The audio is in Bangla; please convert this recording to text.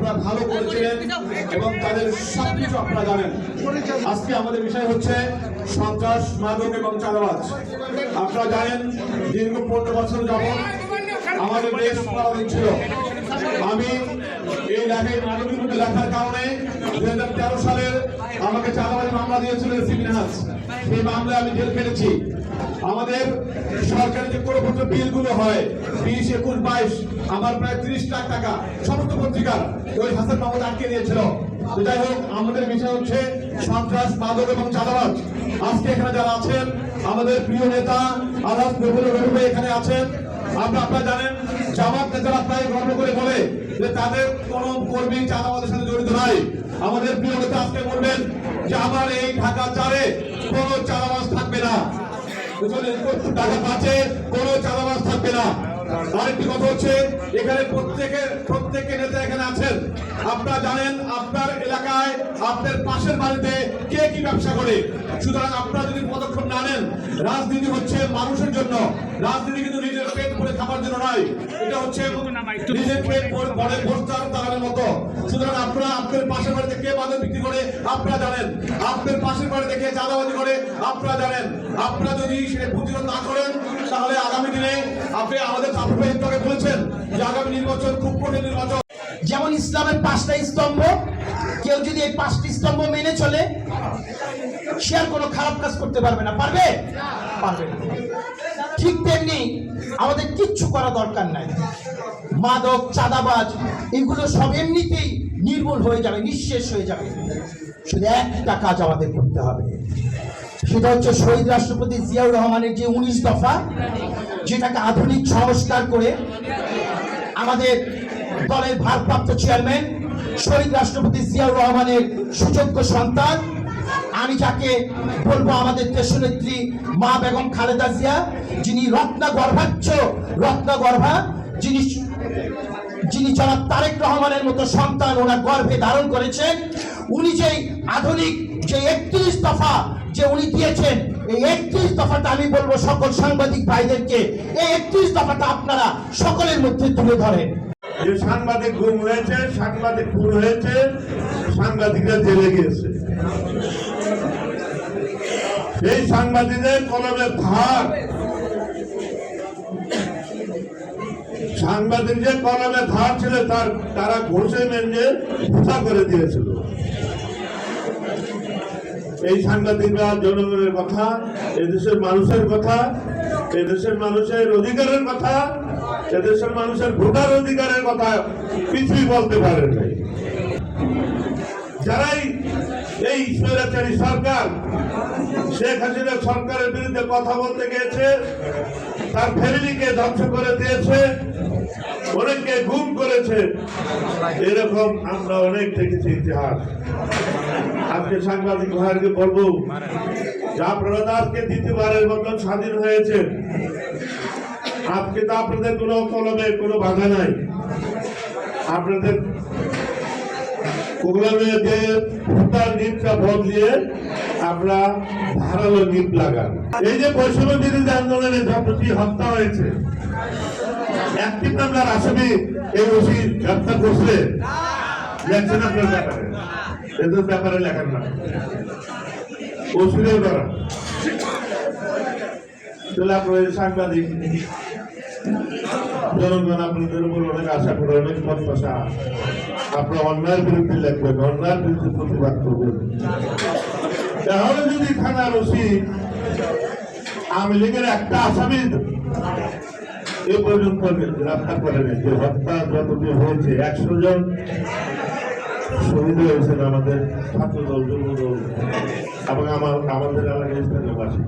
আপনারা ভালো করেছিলেন এবং তাদের সবকিছু আপনারা জানেন। আজকে আমাদের বিষয় হচ্ছে সন্ত্রাস, মাদক এবং চাঁদাবাজ। আপনারা জানেন দীর্ঘ পনেরো বছর যাবৎ আমাদের দেশ পরাধীন ছিল। আমি এই লেখায় মানবিক লেখার কারণে দুই হাজার তেরো সালের আমাকে চাঁদাবাজি মামলা দিয়েছিল সিমিনহাস সেই মামলায় আমি জেল খেটেছি। আমাদের সরকারের যে করপত্র বিলগুলো হয়, বিশ, একুশ, বাইশ, আমার প্রায় তিরিশ লাখ টাকা, সমস্ত পত্রিকার ওই হাসান মাহমুদ আটকে দিয়েছিল তো যাই হোক, আমাদের বিষয় হচ্ছে সন্ত্রাস মাদক এবং চাঁদাবাজ। আজকে এখানে যারা আছেন, আমাদের প্রিয় নেতা আলাস নবুল রহমান এখানে আছেন। আপনারা আপনারা জানেন, জামাত নেতারা প্রায় গর্ব করে বলে যে তাদের কোন কর্মী চাঁদাবাদের সাথে জড়িত নাই। আমাদের প্রিয় নেতা আজকে বলবেন যে, আমার এই ঢাকা চারে কোনো চাঁদাবাজ থাকবে না। বুঝলেন? টাকা পাচ্ছে কোনো চাঁদাবাজ থাকবে না। আরেকটি কথা হচ্ছে এখানে প্রত্যেকের প্রত্যেকের নেতা এখানে আছেন। আপনারা জানেন আপনার এলাকায় আপনার পাশের বাড়িতে কে কি ব্যবসা করে? সুতরাং আপনারা যদি পদক্ষেপ না নেন রাজনীতি হচ্ছে মানুষের জন্য। রাজনীতি কিন্তু নিজের পেট ভরে খাবার জন্য নয়। এটা হচ্ছে নিজের পেট ভরে মতো। আপনারা পাশের বাড়িতে কে মাদক বিক্রি করে? আপনারা জানেন। আপনার পাশের বাড়িতে কে চাঁদাবাজি করে? আপনারা জানেন। আপনারা যদি সেটা প্রতিরোধ না করেন, তাহলে আগামী দিনে আপনি আমাদের চাপকে বলেছেন যে আগামী নির্বাচন খুব কঠিন নির্বাচন। যেমন ইসলামের পাঁচটা স্তম্ভ, কেউ যদি এই পাঁচটি স্তম্ভ মেনে চলে, সে আর কোনো খারাপ কাজ করতে পারবে না। পারবে? পারবে ঠিক তেমনি আমাদের কিচ্ছু করা দরকার নাই। মাদক, চাঁদাবাজ, এগুলো সব এমনিতেই নির্মূল হয়ে যাবে, নিঃশেষ হয়ে যাবে। শুধু একটা কাজ আমাদের করতে হবে। সেটা হচ্ছে শহীদ রাষ্ট্রপতি জিয়াউর রহমানের যে উনিশ দফা, যেটাকে আধুনিক সংস্কার করে আমাদের দলের ভারপ্রাপ্ত চেয়ারম্যান শহীদ রাষ্ট্রপতি জিয়াউর রহমানের সুযোগ্য সন্তান। আমি যাকে বলব আমাদের দেশনেত্রী মা বেগম খালেদা জিয়া, যিনি রত্না গর্ভাচ্ছ রত্না গর্ভা যিনি যিনি জনাব তারেক রহমানের মতো সন্তান ওনার গর্ভে ধারণ করেছেন, উনি যে আধুনিক যে একত্রিশ দফা যে উনি দিয়েছেন, এই একত্রিশ দফাটা আমি বলব সকল সাংবাদিক ভাইদেরকে, এই একত্রিশ দফাটা আপনারা সকলের মধ্যে তুলে ধরেন। যে সাংবাদিক গুম হয়েছে, সাংবাদিক খুন হয়েছে, সাংবাদিকরা জেলে গিয়েছে। সেই সাংবাদিকদের কলমের ধার সাংবাদিক যে কলমে ধার ছিল, তার তারা ঘষে মেনে ভুষা করে দিয়েছিল। এই সাংবাদিকরা জনগণের কথা এদেশের মানুষের কথা এদেশের মানুষের অধিকারের কথা এদেশের মানুষের ভোটার অধিকারের কথা কিছুই বলতে পারে নাই। যারাই এই স্বৈরাচারী সরকার, শেখ হাসিনা সরকারের বিরুদ্ধে কথা বলতে গিয়েছে, তার ফ্যামিলিকে ধ্বংস করে দিয়েছে অনেককে গুম করেছে। এরকম আমরা অনেক দেখেছি ইতিহাস। আজকে সাংবাদিক ভাইকে বলব যে আপনারা দ্বিতীয়বারের মতন স্বাধীন হয়েছে আজকে তো আপনাদের কোনো কলমে কোনো বাধা নাই। আপনাদের কলমে যে ভোটার নিপটা বদলিয়ে আমরা ধারালো নিপ লাগান এই যে বৈষম্য বিরোধী আন্দোলনে যতটি হত্যা হয়েছে, একটি আসামি এই ওসি গ্রেপ্তার করছে। লেখছেন আপনার ব্যাপারে? এদের ব্যাপারে লেখার না। তাহলে আপনার সাংবাদিক, জনগণ আপনাদের উপর অনেক আশা করে, অনেক প্রত্যাশা। আপনার অন্যায়ের বিরুদ্ধে লিখবেন, অন্যায়ের বিরুদ্ধে প্রতিবাদ করবেন। তাহলে যদি থানার ওসি আওয়ামী লীগের একটা আসামি এ পর্যন্ত গ্রেফতার করেন যে হত্যা যতদিন হয়েছে, একশো জন শহীদ হয়েছেন আমাদের ছাত্র দল যুব দল এবং আমার আমাদের এলাকায় স্থানীয় বাসী